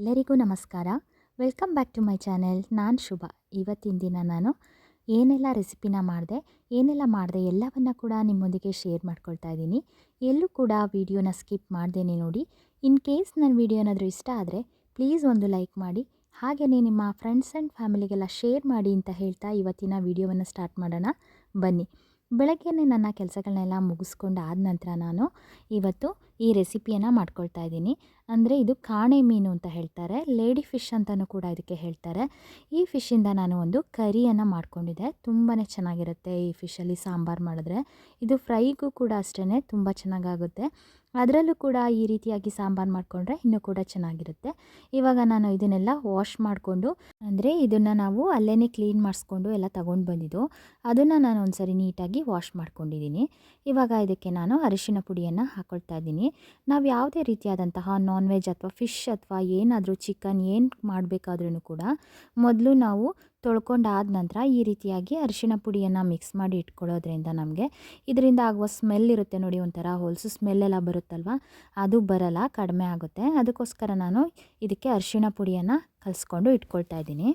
ಎಲ್ಲರಿಗೂ ನಮಸ್ಕಾರ. Welcome back to my channel. ನಾನು ಶುಭ. ಇವತ್ತಿನ ದಿನ ನಾನು ಏನೆಲ್ಲ ರೆಸಿಪಿನ ಮಾಡಿದೆ, ಏನೆಲ್ಲ ಮಾಡಿದೆ ಎಲ್ಲವನ್ನು ಕೂಡ ನಿಮ್ಮೊಂದಿಗೆ ಶೇರ್ ಮಾಡ್ಕೊಳ್ತಾ ಇದ್ದೀನಿ. ಎಲ್ಲೂ ಕೂಡ ವೀಡಿಯೋನ ಸ್ಕಿಪ್ ಮಾಡ್ದೇನೆ ನೋಡಿ. ಇನ್ ಕೇಸ್ ನನ್ನ ವಿಡಿಯೋ ಏನಾದರೂ ಇಷ್ಟ ಆದರೆ ಪ್ಲೀಸ್ ಒಂದು ಲೈಕ್ ಮಾಡಿ. ಹಾಗೆಯೇ ನಿಮ್ಮ ಫ್ರೆಂಡ್ಸ್ ಆ್ಯಂಡ್ ಫ್ಯಾಮಿಲಿಗೆಲ್ಲ ಶೇರ್ ಮಾಡಿ ಅಂತ ಹೇಳ್ತಾ ಇವತ್ತಿನ ವಿಡಿಯೋವನ್ನು ಸ್ಟಾರ್ಟ್ ಮಾಡೋಣ. ಬನ್ನಿ. ಬೆಳಗ್ಗೆನೇ ನನ್ನ ಕೆಲಸಗಳನ್ನೆಲ್ಲ ಮುಗಿಸ್ಕೊಂಡು ಆದ ನಂತರ ನಾನು ಇವತ್ತು ಈ ರೆಸಿಪಿಯನ್ನು ಮಾಡ್ಕೊಳ್ತಾ ಇದ್ದೀನಿ. ಅಂದರೆ ಇದು ಕಾಣೆ ಮೀನು ಅಂತ ಹೇಳ್ತಾರೆ, ಲೇಡಿ ಫಿಶ್ ಅಂತಲೂ ಕೂಡ ಇದಕ್ಕೆ ಹೇಳ್ತಾರೆ. ಈ ಫಿಶ್ಶಿಂದ ನಾನು ಒಂದು ಕರಿಯನ್ನು ಮಾಡ್ಕೊಂಡಿದ್ದೆ. ತುಂಬಾ ಚೆನ್ನಾಗಿರುತ್ತೆ ಈ ಫಿಶಲ್ಲಿ ಸಾಂಬಾರು ಮಾಡಿದ್ರೆ. ಇದು ಫ್ರೈಗೂ ಕೂಡ ಅಷ್ಟೇ ತುಂಬ ಚೆನ್ನಾಗಾಗುತ್ತೆ. ಅದರಲ್ಲೂ ಕೂಡ ಈ ರೀತಿಯಾಗಿ ಸಾಂಬಾರು ಮಾಡಿಕೊಂಡ್ರೆ ಇನ್ನೂ ಕೂಡ ಚೆನ್ನಾಗಿರುತ್ತೆ. ಇವಾಗ ನಾನು ಇದನ್ನೆಲ್ಲ ವಾಶ್ ಮಾಡಿಕೊಂಡು, ಅಂದರೆ ಇದನ್ನು ನಾವು ಅಲ್ಲೇ ಕ್ಲೀನ್ ಮಾಡಿಸ್ಕೊಂಡು ಎಲ್ಲ ತಗೊಂಡು ಬಂದಿದ್ದು, ಅದನ್ನು ನಾನು ಒಂದ್ಸರಿ ನೀಟಾಗಿ ವಾಶ್ ಮಾಡ್ಕೊಂಡಿದ್ದೀನಿ. ಇವಾಗ ಇದಕ್ಕೆ ನಾನು ಅರಿಶಿನ ಪುಡಿಯನ್ನು ಹಾಕೊಳ್ತಾ ಇದ್ದೀನಿ. ನಾವು ಯಾವುದೇ ರೀತಿಯಾದಂತಹ ನಾನ್ ವೆಜ್ ಅಥವಾ ಫಿಶ್ ಅಥವಾ ಏನಾದರೂ ಚಿಕನ್ ಏನು ಮಾಡಬೇಕಾದ್ರೂ ಕೂಡ ಮೊದಲು ನಾವು ತೊಳ್ಕೊಂಡಾದ ನಂತರ ಈ ರೀತಿಯಾಗಿ ಅರಿಶಿನ ಪುಡಿಯನ್ನು ಮಿಕ್ಸ್ ಮಾಡಿ ಇಟ್ಕೊಳ್ಳೋದ್ರಿಂದ ನಮಗೆ ಇದರಿಂದ ಆಗುವ ಸ್ಮೆಲ್ ಇರುತ್ತೆ ನೋಡಿ ಒಂಥರ ಹೊಲಸು ಸ್ಮೆಲ್ಲೆಲ್ಲ ಬರುತ್ತಲ್ವ? ಅದು ಬರಲ್ಲ, ಕಡಿಮೆ ಆಗುತ್ತೆ. ಅದಕ್ಕೋಸ್ಕರ ನಾನು ಇದಕ್ಕೆ ಅರಿಶಿಣ ಪುಡಿಯನ್ನು ಕಲಿಸ್ಕೊಂಡು ಇಟ್ಕೊಳ್ತಾ ಇದ್ದೀನಿ.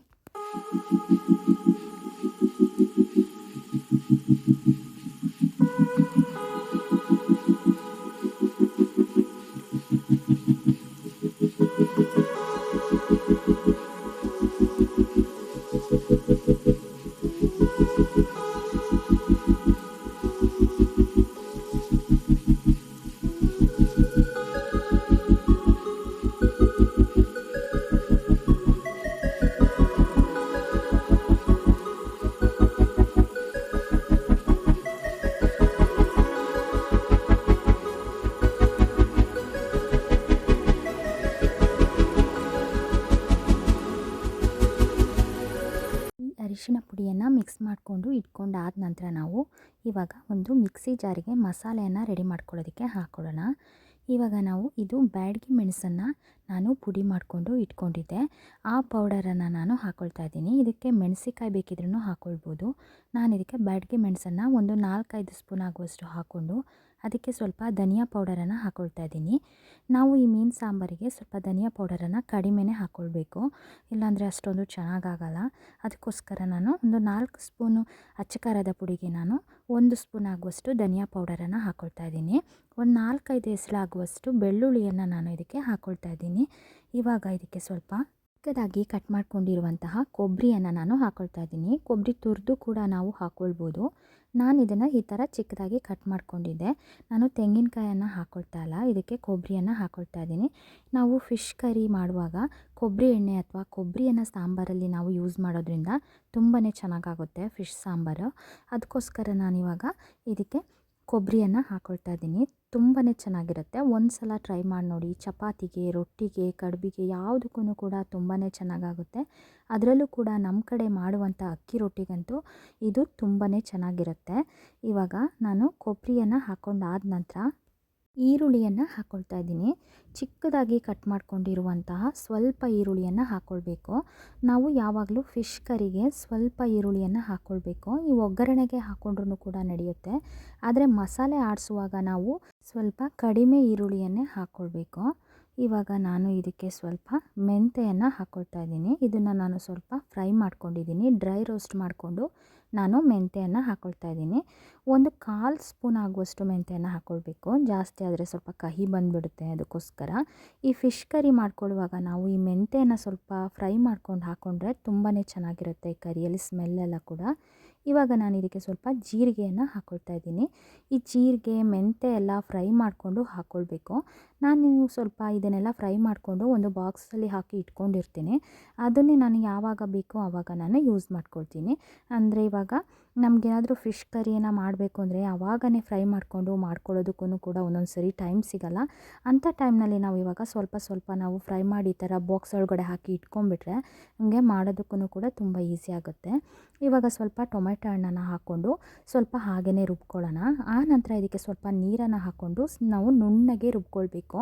ಇಟ್ಕೊಂಡಾದ ನಂತರ ನಾವು ಇವಾಗ ಒಂದು ಮಿಕ್ಸಿ ಜಾರಿಗೆ ಮಸಾಲೆಯನ್ನು ರೆಡಿ ಮಾಡ್ಕೊಳ್ಳೋದಕ್ಕೆ ಹಾಕ್ಕೊಳ್ಳೋಣ. ಇವಾಗ ನಾವು ಇದು ಬ್ಯಾಡಗಿ ಮೆಣಸನ್ನು ನಾನು ಪುಡಿ ಮಾಡಿಕೊಂಡು ಇಟ್ಕೊಂಡಿದ್ದೆ. ಆ ಪೌಡರನ್ನು ನಾನು ಹಾಕ್ಕೊಳ್ತಾ ಇದ್ದೀನಿ. ಇದಕ್ಕೆ ಮೆಣಸಿಕಾಯಿ ಬೇಕಿದ್ರೂ ಹಾಕ್ಕೊಳ್ಬೋದು ನಾನು ಇದಕ್ಕೆ ಬ್ಯಾಡಗಿ ಮೆಣಸನ್ನು ಒಂದು ನಾಲ್ಕೈದು ಸ್ಪೂನ್ ಆಗುವಷ್ಟು ಹಾಕ್ಕೊಂಡು ಅದಕ್ಕೆ ಸ್ವಲ್ಪ ಧನಿಯಾ ಪೌಡರನ್ನು ಹಾಕ್ಕೊಳ್ತಾ ಇದ್ದೀನಿ. ನಾವು ಈ ಮೀನು ಸಾಂಬಾರಿಗೆ ಸ್ವಲ್ಪ ಧನಿಯಾ ಪೌಡರನ್ನು ಕಡಿಮೆನೇ ಹಾಕ್ಕೊಳ್ಬೇಕು ಇಲ್ಲಾಂದರೆ ಅಷ್ಟೊಂದು ಚೆನ್ನಾಗಾಗಲ್ಲ. ಅದಕ್ಕೋಸ್ಕರ ನಾನು ಒಂದು ನಾಲ್ಕು ಸ್ಪೂನು ಅಚ್ಚಕಾರದ ಪುಡಿಗೆ ನಾನು ಒಂದು ಸ್ಪೂನ್ ಆಗುವಷ್ಟು ಧನಿಯಾ ಪೌಡರನ್ನು ಹಾಕ್ಕೊಳ್ತಾ ಇದ್ದೀನಿ. ಒಂದು ನಾಲ್ಕೈದು ಹೆಸಳಾಗುವಷ್ಟು ಬೆಳ್ಳುಳ್ಳಿಯನ್ನು ನಾನು ಇದಕ್ಕೆ ಹಾಕ್ಕೊಳ್ತಾ ಇದ್ದೀನಿ. ಇವಾಗ ಇದಕ್ಕೆ ಸ್ವಲ್ಪ ಚಿಕ್ಕದಾಗಿ ಕಟ್ ಮಾಡ್ಕೊಂಡಿರುವಂತಹ ಕೊಬ್ಬರಿಯನ್ನು ನಾನು ಹಾಕ್ಕೊಳ್ತಾ ಇದ್ದೀನಿ. ಕೊಬ್ಬರಿ ತುರಿದು ಕೂಡ ನಾವು ಹಾಕ್ಕೊಳ್ಬೋದು ನಾನು ಇದನ್ನು ಈ ಥರ ಚಿಕ್ಕದಾಗಿ ಕಟ್ ಮಾಡ್ಕೊಂಡಿದ್ದೆ. ನಾನು ತೆಂಗಿನಕಾಯನ್ನು ಹಾಕ್ಕೊಳ್ತಾ ಇಲ್ಲ. ಇದಕ್ಕೆ ಕೊಬ್ಬರಿಯನ್ನು ಹಾಕ್ಕೊಳ್ತಾ ಇದ್ದೀನಿ. ನಾವು ಫಿಶ್ ಕರಿ ಮಾಡುವಾಗ ಕೊಬ್ಬರಿ ಎಣ್ಣೆ ಅಥವಾ ಕೊಬ್ಬರಿಯನ್ನು ಸಾಂಬಾರಲ್ಲಿ ನಾವು ಯೂಸ್ ಮಾಡೋದ್ರಿಂದ ತುಂಬಾ ಚೆನ್ನಾಗಾಗುತ್ತೆ ಫಿಶ್ ಸಾಂಬಾರು. ಅದಕ್ಕೋಸ್ಕರ ನಾನಿವಾಗ ಇದಕ್ಕೆ ಕೊಬ್ಬರಿಯನ್ನು ಹಾಕ್ಕೊಳ್ತಾ ಇದ್ದೀನಿ. ತುಂಬಾ ಚೆನ್ನಾಗಿರುತ್ತೆ. ಒಂದು ಸಲ ಟ್ರೈ ಮಾಡಿ ನೋಡಿ. ಚಪಾತಿಗೆ, ರೊಟ್ಟಿಗೆ, ಕಡುಬಿಗೆ ಯಾವುದಕ್ಕೂ ಕೂಡ ತುಂಬಾ ಚೆನ್ನಾಗಾಗುತ್ತೆ. ಅದರಲ್ಲೂ ಕೂಡ ನಮ್ಮ ಕಡೆ ಮಾಡುವಂಥ ಅಕ್ಕಿ ರೊಟ್ಟಿಗಂತೂ ಇದು ತುಂಬಾ ಚೆನ್ನಾಗಿರುತ್ತೆ. ಇವಾಗ ನಾನು ಕೊಬ್ಬರಿಯನ್ನು ಹಾಕ್ಕೊಂಡಾದ ನಂತರ ಈರುಳ್ಳಿಯನ್ನು ಹಾಕ್ಕೊಳ್ತಾ ಇದ್ದೀನಿ. ಚಿಕ್ಕದಾಗಿ ಕಟ್ ಮಾಡ್ಕೊಂಡಿರುವಂತಹ ಸ್ವಲ್ಪ ಈರುಳ್ಳಿಯನ್ನು ಹಾಕ್ಕೊಳ್ಬೇಕು ನಾವು ಯಾವಾಗಲೂ ಫಿಶ್ ಕರಿಗೆ ಸ್ವಲ್ಪ ಈರುಳ್ಳಿಯನ್ನು ಹಾಕ್ಕೊಳ್ಬೇಕು ಈ ಒಗ್ಗರಣೆಗೆ ಹಾಕ್ಕೊಂಡ್ರೂ ಕೂಡ ನಡೆಯುತ್ತೆ. ಆದರೆ ಮಸಾಲೆ ಆಡಿಸುವಾಗ ನಾವು ಸ್ವಲ್ಪ ಕಡಿಮೆ ಈರುಳ್ಳಿಯನ್ನೇ ಹಾಕ್ಕೊಳ್ಬೇಕು ಇವಾಗ ನಾನು ಇದಕ್ಕೆ ಸ್ವಲ್ಪ ಮೆಂತೆಯನ್ನು ಹಾಕ್ಕೊಳ್ತಾ ಇದ್ದೀನಿ. ಇದನ್ನು ನಾನು ಸ್ವಲ್ಪ ಫ್ರೈ ಮಾಡ್ಕೊಂಡಿದ್ದೀನಿ. ಡ್ರೈ ರೋಸ್ಟ್ ಮಾಡಿಕೊಂಡು ನಾನು ಮೆಂತೆಯನ್ನು ಹಾಕ್ಕೊಳ್ತಾ ಇದ್ದೀನಿ. ಒಂದು ಕಾಲು ಸ್ಪೂನ್ ಆಗುವಷ್ಟು ಮೆಂತೆಯನ್ನು ಹಾಕ್ಕೊಳ್ಬೇಕು ಜಾಸ್ತಿ ಆದರೆ ಸ್ವಲ್ಪ ಕಹಿ ಬಂದುಬಿಡುತ್ತೆ ಅದಕ್ಕೋಸ್ಕರ. ಈ ಫಿಶ್ ಕರಿ ಮಾಡ್ಕೊಳ್ಳುವಾಗ ನಾವು ಈ ಮೆಂತೆಯನ್ನು ಸ್ವಲ್ಪ ಫ್ರೈ ಮಾಡ್ಕೊಂಡು ಹಾಕ್ಕೊಂಡ್ರೆ ತುಂಬಾ ಚೆನ್ನಾಗಿರುತ್ತೆ ಈ ಕರಿಯಲ್ಲಿ ಸ್ಮೆಲ್ಲೆಲ್ಲ ಕೂಡ. ಇವಾಗ ನಾನು ಇದಕ್ಕೆ ಸ್ವಲ್ಪ ಜೀರಿಗೆಯನ್ನು ಹಾಕ್ಕೊಳ್ತಾ ಇದ್ದೀನಿ. ಈ ಜೀರಿಗೆ ಮೆಂತೆ ಎಲ್ಲ ಫ್ರೈ ಮಾಡಿಕೊಂಡು ಹಾಕ್ಕೊಳ್ಬೇಕು ನಾನು ಸ್ವಲ್ಪ ಇದನ್ನೆಲ್ಲ ಫ್ರೈ ಮಾಡಿಕೊಂಡು ಒಂದು ಬಾಕ್ಸಲ್ಲಿ ಹಾಕಿ ಇಟ್ಕೊಂಡಿರ್ತೀನಿ. ಅದನ್ನೇ ನಾನು ಯಾವಾಗ ಬೇಕೋ ಆವಾಗ ನಾನು ಯೂಸ್ ಮಾಡ್ಕೊಳ್ತೀನಿ. ಅಂದರೆ ಇವಾಗ ನಮಗೇನಾದರೂ ಫಿಶ್ ಕರಿಯನ್ನು ಮಾಡಬೇಕು ಅಂದರೆ ಆವಾಗನೇ ಫ್ರೈ ಮಾಡಿಕೊಂಡು ಮಾಡ್ಕೊಳ್ಳೋದಕ್ಕೂ ಕೂಡ ಒಂದೊಂದು ಸರಿ ಟೈಮ್ ಸಿಗಲ್ಲ. ಅಂಥ ಟೈಮ್ನಲ್ಲಿ ನಾವು ಇವಾಗ ಸ್ವಲ್ಪ ಸ್ವಲ್ಪ ನಾವು ಫ್ರೈ ಮಾಡಿ ಈ ಥರ ಬಾಕ್ಸ್ ಒಳಗಡೆ ಹಾಕಿ ಇಟ್ಕೊಂಡ್ಬಿಟ್ರೆ ನಮಗೆ ಮಾಡೋದಕ್ಕೂ ಕೂಡ ತುಂಬ ಈಸಿ ಆಗುತ್ತೆ. ಇವಾಗ ಸ್ವಲ್ಪ ಟೊಮೆಟೊ ಹಣ್ಣನ್ನು ಹಾಕ್ಕೊಂಡು ಸ್ವಲ್ಪ ಹಾಗೇ ರುಬ್ಕೊಳ್ಳೋಣ. ಆ ನಂತರ ಇದಕ್ಕೆ ಸ್ವಲ್ಪ ನೀರನ್ನು ಹಾಕ್ಕೊಂಡು ನಾವು ನುಣ್ಣಗೆ ರುಬ್ಕೊಳ್ಬೇಕು.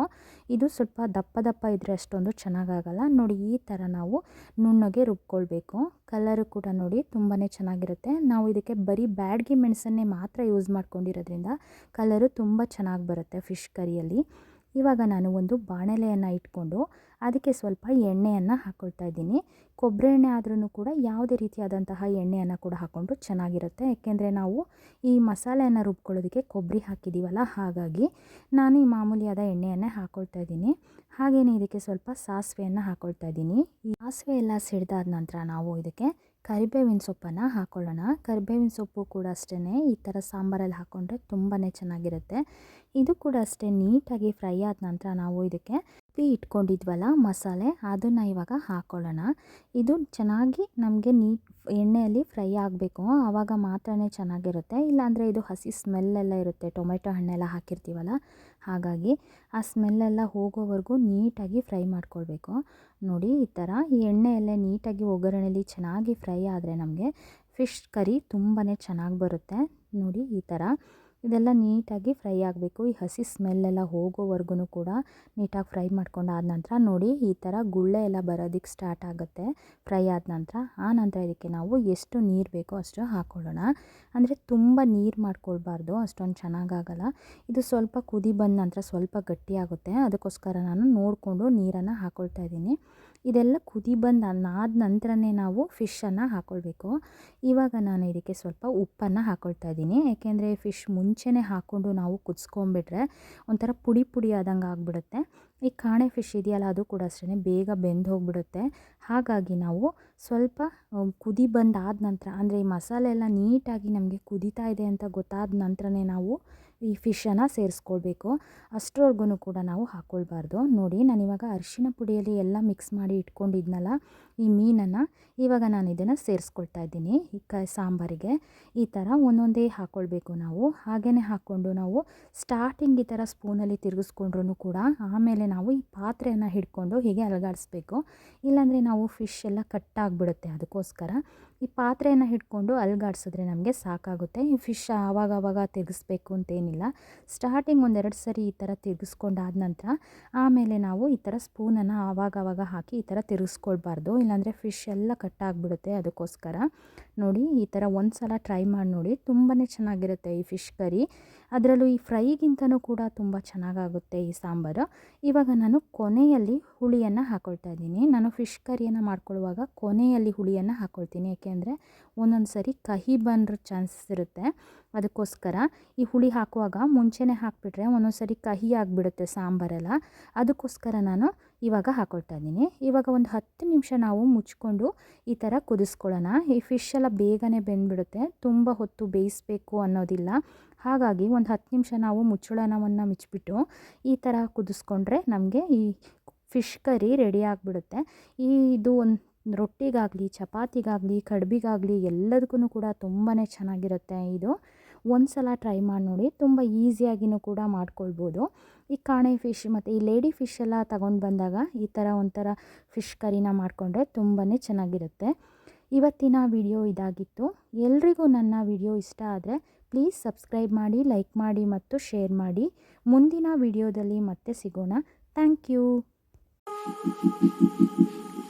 ಇದು ಸ್ವಲ್ಪ ದಪ್ಪ ದಪ್ಪ ಇದ್ದರೆ ಅಷ್ಟೊಂದು ಚೆನ್ನಾಗಾಗಲ್ಲ. ನೋಡಿ ಈ ಥರ ನಾವು ನುಣ್ಣಗೆ ರುಬ್ಕೊಳ್ಬೇಕು. ಕಲರು ಕೂಡ ನೋಡಿ ತುಂಬಾ ಚೆನ್ನಾಗಿರುತ್ತೆ. ನಾವು ಇದಕ್ಕೆ ಬರೀ ಬ್ಯಾಡ್ಗೆ ಮೆಣಸನ್ನೇ ಮಾತ್ರ ಯೂಸ್ ಮಾಡ್ಕೊಂಡಿರೋದ್ರಿಂದ ಕಲರು ತುಂಬ ಚೆನ್ನಾಗಿ ಬರುತ್ತೆ ಫಿಶ್ ಕರಿಯಲ್ಲಿ. ಇವಾಗ ನಾನು ಒಂದು ಬಾಣಲೆಯನ್ನು ಇಟ್ಕೊಂಡು ಅದಕ್ಕೆ ಸ್ವಲ್ಪ ಎಣ್ಣೆಯನ್ನು ಹಾಕ್ಕೊಳ್ತಾ ಇದ್ದೀನಿ. ಕೊಬ್ಬರಿ ಎಣ್ಣೆ ಆದ್ರೂ ಕೂಡ ಯಾವುದೇ ರೀತಿಯಾದಂತಹ ಎಣ್ಣೆಯನ್ನು ಕೂಡ ಹಾಕ್ಕೊಂಡ್ರು ಚೆನ್ನಾಗಿರುತ್ತೆ. ಯಾಕೆಂದರೆ ನಾವು ಈ ಮಸಾಲೆಯನ್ನು ರುಬ್ಕೊಳ್ಳೋದಕ್ಕೆ ಕೊಬ್ಬರಿ ಹಾಕಿದ್ದೀವಲ್ಲ ಹಾಗಾಗಿ ನಾನು ಈ ಮಾಮೂಲಿಯಾದ ಎಣ್ಣೆಯನ್ನೇ ಹಾಕ್ಕೊಳ್ತಾ ಇದ್ದೀನಿ. ಹಾಗೆಯೇ ಇದಕ್ಕೆ ಸ್ವಲ್ಪ ಸಾಸಿವೆಯನ್ನು ಹಾಕ್ಕೊಳ್ತಾ ಇದ್ದೀನಿ. ಈ ಸಾಸಿವೆ ಎಲ್ಲ ಸಿಡ್ದಾದ ನಂತರ ನಾವು ಇದಕ್ಕೆ ಕರಿಬೇವಿನ ಸೊಪ್ಪನ್ನು ಹಾಕ್ಕೊಳ್ಳೋಣ ಕರಿಬೇವಿನ ಸೊಪ್ಪು ಕೂಡ ಅಷ್ಟೇ ಈ ಥರ ಸಾಂಬಾರಲ್ಲಿ ಹಾಕ್ಕೊಂಡ್ರೆ ತುಂಬಾ ಚೆನ್ನಾಗಿರುತ್ತೆ. ಇದು ಕೂಡ ಅಷ್ಟೇ ನೀಟಾಗಿ ಫ್ರೈ ಆದ ನಂತರ ನಾವು ಇದಕ್ಕೆ ರುಬ್ಬಿ ಇಟ್ಕೊಂಡಿದ್ವಲ್ಲ ಮಸಾಲೆ, ಅದನ್ನು ಇವಾಗ ಹಾಕ್ಕೊಳ್ಳೋಣ ಇದು ಚೆನ್ನಾಗಿ ನಮಗೆ ನೀಟ್ ಎಣ್ಣೆಯಲ್ಲಿ ಫ್ರೈ ಆಗಬೇಕು. ಆವಾಗ ಮಾತ್ರನೇ ಚೆನ್ನಾಗಿರುತ್ತೆ. ಇಲ್ಲಾಂದರೆ ಇದು ಹಸಿ ಸ್ಮೆಲ್ಲೆಲ್ಲ ಇರುತ್ತೆ. ಟೊಮೆಟೊ ಹಣ್ಣೆಲ್ಲ ಹಾಕಿರ್ತೀವಲ್ಲ, ಹಾಗಾಗಿ ಆ ಸ್ಮೆಲ್ಲೆಲ್ಲ ಹೋಗೋವರೆಗೂ ನೀಟಾಗಿ ಫ್ರೈ ಮಾಡ್ಕೊಳ್ಬೇಕು. ನೋಡಿ, ಈ ಥರ ಈ ಎಣ್ಣೆಯೆಲ್ಲ ನೀಟಾಗಿ ಒಗ್ಗರಣೆಯಲ್ಲಿ ಚೆನ್ನಾಗಿ ಫ್ರೈ ಆದರೆ ನಮಗೆ ಫಿಶ್ ಕರಿ ತುಂಬಾ ಚೆನ್ನಾಗಿ ಬರುತ್ತೆ. ನೋಡಿ, ಈ ಥರ ಇದೆಲ್ಲ ನೀಟಾಗಿ ಫ್ರೈ ಆಗಬೇಕು. ಈ ಹಸಿ ಸ್ಮೆಲ್ಲೆಲ್ಲ ಹೋಗೋವರೆಗೂ ಕೂಡ ನೀಟಾಗಿ ಫ್ರೈ ಮಾಡ್ಕೊಂಡಾದ ನಂತರ ನೋಡಿ ಈ ಥರ ಗುಳ್ಳೆ ಎಲ್ಲ ಬರೋದಕ್ಕೆ ಸ್ಟಾರ್ಟ್ ಆಗುತ್ತೆ ಫ್ರೈ ಆದ ನಂತರ. ಆ ನಂತರ ಇದಕ್ಕೆ ನಾವು ಎಷ್ಟು ನೀರು ಬೇಕೋ ಅಷ್ಟು ಹಾಕ್ಕೊಳ್ಳೋಣ ಅಂದರೆ ತುಂಬ ನೀರು ಮಾಡ್ಕೊಳ್ಬಾರ್ದು, ಅಷ್ಟೊಂದು ಚೆನ್ನಾಗಾಗಲ್ಲ. ಇದು ಸ್ವಲ್ಪ ಕುದಿ ಬಂದ ನಂತರ ಸ್ವಲ್ಪ ಗಟ್ಟಿಯಾಗುತ್ತೆ. ಅದಕ್ಕೋಸ್ಕರ ನಾನು ನೋಡಿಕೊಂಡು ನೀರನ್ನು ಹಾಕ್ಕೊಳ್ತಾ ಇದ್ದೀನಿ. ಇದೆಲ್ಲ ಕುದಿ ಬಂದು ಆದ ನಂತರನೇ ನಾವು ಫಿಶನ್ನು ಹಾಕ್ಕೊಳ್ಬೇಕು ಇವಾಗ ನಾನು ಇದಕ್ಕೆ ಸ್ವಲ್ಪ ಉಪ್ಪನ್ನು ಹಾಕ್ಕೊಳ್ತಾ ಇದ್ದೀನಿ. ಏಕೆಂದರೆ ಫಿಶ್ ಮುಂಚೆನೇ ಹಾಕ್ಕೊಂಡು ನಾವು ಕುದಿಸ್ಕೊಂಬಿಟ್ರೆ ಒಂಥರ ಪುಡಿ ಪುಡಿ ಆದಂಗೆ ಆಗಿಬಿಡುತ್ತೆ. ಈ ಕಾಣೆ ಫಿಶ್ ಇದೆಯಲ್ಲ ಅದು ಕೂಡ ಅಷ್ಟೇ ಬೇಗ ಬೆಂದು ಹೋಗಿಬಿಡುತ್ತೆ. ಹಾಗಾಗಿ ನಾವು ಸ್ವಲ್ಪ ಕುದಿ ಬಂದಾದ ನಂತರ, ಅಂದರೆ ಈ ಮಸಾಲೆ ಎಲ್ಲ ನೀಟಾಗಿ ನಮಗೆ ಕುದೀತಾ ಇದೆ ಅಂತ ಗೊತ್ತಾದ ನಂತರನೇ ನಾವು ಈ ಫಿಶನ್ನು ಸೇರಿಸ್ಕೊಳ್ಬೇಕು. ಅಷ್ಟರವರೆಗೂ ಕೂಡ ನಾವು ಹಾಕ್ಕೊಳ್ಬಾರ್ದು ನೋಡಿ ನಾನಿವಾಗ ಅರಿಶಿನ ಪುಡಿಯಲ್ಲಿ ಎಲ್ಲ ಮಿಕ್ಸ್ ಮಾಡಿ ಇಟ್ಕೊಂಡಿದ್ನಲ್ಲ, ಈ ಮೀನನ್ನು, ಇವಾಗ ನಾನು ಇದನ್ನು ಸೇರಿಸ್ಕೊಳ್ತಾ ಇದ್ದೀನಿ ಈ ಕ, ಸಾಂಬಾರಿಗೆ. ಈ ಥರ ಒಂದೊಂದೇ ಹಾಕ್ಕೊಳ್ಬೇಕು ನಾವು. ಹಾಗೆಯೇ ಹಾಕ್ಕೊಂಡು ನಾವು ಸ್ಟಾರ್ಟಿಂಗ್ ಈ ಥರ ಸ್ಪೂನಲ್ಲಿ ತಿರುಗಿಸ್ಕೊಂಡ್ರೂ ಕೂಡ ಆಮೇಲೆ ನಾವು ಈ ಪಾತ್ರೆಯನ್ನು ಹಿಡ್ಕೊಂಡು ಹೀಗೆ ಅಲಗಾಡಿಸ್ಬೇಕು. ಇಲ್ಲಾಂದರೆ ನಾವು ಫಿಶ್ ಎಲ್ಲ ಕಟ್ಟಾಗಿಬಿಡುತ್ತೆ ಅದಕ್ಕೋಸ್ಕರ. ಈ ಪಾತ್ರೆಯನ್ನು ಹಿಡ್ಕೊಂಡು ಅಲ್ಗಾಡ್ಸಿದ್ರೆ ನಮಗೆ ಸಾಕಾಗುತ್ತೆ. ಈ ಫಿಶ್ ಆವಾಗವಾಗ ತಿರುಗಿಸ್ಬೇಕು ಅಂತೇನಿಲ್ಲ. ಸ್ಟಾರ್ಟಿಂಗ್ ಒಂದೆರಡು ಸರಿ ಈ ಥರ ತಿರುಗಿಸ್ಕೊಂಡಾದ ನಂತರ ಆಮೇಲೆ ನಾವು ಈ ಥರ ಸ್ಪೂನನ್ನು ಆವಾಗವಾಗ ಹಾಕಿ ಈ ಥರ ತಿರುಗಿಸ್ಕೊಳ್ಬಾರ್ದು. ಇಲ್ಲಾಂದರೆ ಫಿಶ್ ಎಲ್ಲ ಕಟ್ಟಾಗ್ಬಿಡುತ್ತೆ ಅದಕ್ಕೋಸ್ಕರ. ನೋಡಿ, ಈ ಥರ ಒಂದು ಸಲ ಟ್ರೈ ಮಾಡಿ ನೋಡಿ ತುಂಬಾ ಚೆನ್ನಾಗಿರುತ್ತೆ ಈ ಫಿಶ್ ಕರಿ ಅದರಲ್ಲೂ ಈ ಫ್ರೈಗಿಂತನೂ ಕೂಡ ತುಂಬ ಚೆನ್ನಾಗಾಗುತ್ತೆ ಈ ಸಾಂಬಾರು. ಇವಾಗ ನಾನು ಕೊನೆಯಲ್ಲಿ ಹುಳಿಯನ್ನು ಹಾಕ್ಕೊಳ್ತಾ ಇದ್ದೀನಿ. ನಾನು ಫಿಶ್ ಕರಿಯನ್ನು ಮಾಡ್ಕೊಳ್ಳುವಾಗ ಕೊನೆಯಲ್ಲಿ ಹುಳಿಯನ್ನು ಹಾಕ್ಕೊಳ್ತೀನಿ ಏಕೆಂದರೆ ಒಂದೊಂದು ಸರಿ ಕಹಿ ಬಂದ್ರ ಚಾನ್ಸಸ್ ಇರುತ್ತೆ. ಅದಕ್ಕೋಸ್ಕರ ಈ ಹುಳಿ ಹಾಕುವಾಗ ಮುಂಚೆನೇ ಹಾಕಿಬಿಟ್ರೆ ಒಂದೊಂದು ಸರಿ ಕಹಿ ಆಗಿಬಿಡುತ್ತೆ ಸಾಂಬಾರೆಲ್ಲ. ಅದಕ್ಕೋಸ್ಕರ ನಾನು ಇವಾಗ ಹಾಕೊಳ್ತಾ ಇದ್ದೀನಿ. ಇವಾಗ ಒಂದು ಹತ್ತು ನಿಮಿಷ ನಾವು ಮುಚ್ಕೊಂಡು ಈ ಥರ ಕುದಿಸ್ಕೊಳ್ಳೋಣ. ಈ ಫಿಶ್ ಎಲ್ಲ ಬೇಗನೆ ಬೆಂದ್ಬಿಡುತ್ತೆ. ತುಂಬ ಹೊತ್ತು ಬೇಯಿಸಬೇಕು ಅನ್ನೋದಿಲ್ಲ. ಹಾಗಾಗಿ ಒಂದು ಹತ್ತು ನಿಮಿಷ ನಾವು ಮುಚ್ಚಳನವನ್ನು ಮುಚ್ಚಿಬಿಟ್ಟು ಈ ಥರ ಕುದಿಸ್ಕೊಂಡ್ರೆ ನಮಗೆ ಈ ಫಿಶ್ ಕರಿ ರೆಡಿ ಆಗಿಬಿಡುತ್ತೆ. ಈ ಇದು ಒಂದು ರೊಟ್ಟಿಗಾಗಲಿ, ಚಪಾತಿಗಾಗಲಿ, ಕಡ್ಬಿಗಾಗಲಿ ಎಲ್ಲದಕ್ಕೂ ಕೂಡ ತುಂಬಾ ಚೆನ್ನಾಗಿರುತ್ತೆ ಇದು. ಒಂದು ಸಲ ಟ್ರೈ ಮಾಡಿ ನೋಡಿ ತುಂಬ ಈಸಿಯಾಗಿಯೂ ಕೂಡ ಮಾಡ್ಕೊಳ್ಬೋದು. ಈ ಕಾಣೆ ಫಿಶ್ ಮತ್ತು ಈ ಲೇಡಿ ಫಿಶ್ ಎಲ್ಲ ತಗೊಂಡು ಬಂದಾಗ ಈ ಥರ ಒಂಥರ ಫಿಶ್ ಕರಿನ ಮಾಡಿಕೊಂಡ್ರೆ ತುಂಬಾ ಚೆನ್ನಾಗಿರುತ್ತೆ. ಇವತ್ತಿನ ವಿಡಿಯೋ ಇದಾಗಿತ್ತು. ಎಲ್ರಿಗೂ ನನ್ನ ವಿಡಿಯೋ ಇಷ್ಟ ಆದರೆ ಪ್ಲೀಸ್ ಸಬ್ಸ್ಕ್ರೈಬ್ ಮಾಡಿ ಲೈಕ್ ಮಾಡಿ ಮತ್ತು ಶೇರ್ ಮಾಡಿ. ಮುಂದಿನ ವಿಡಿಯೋದಲ್ಲಿ ಮತ್ತೆ ಸಿಗೋಣ. Thank you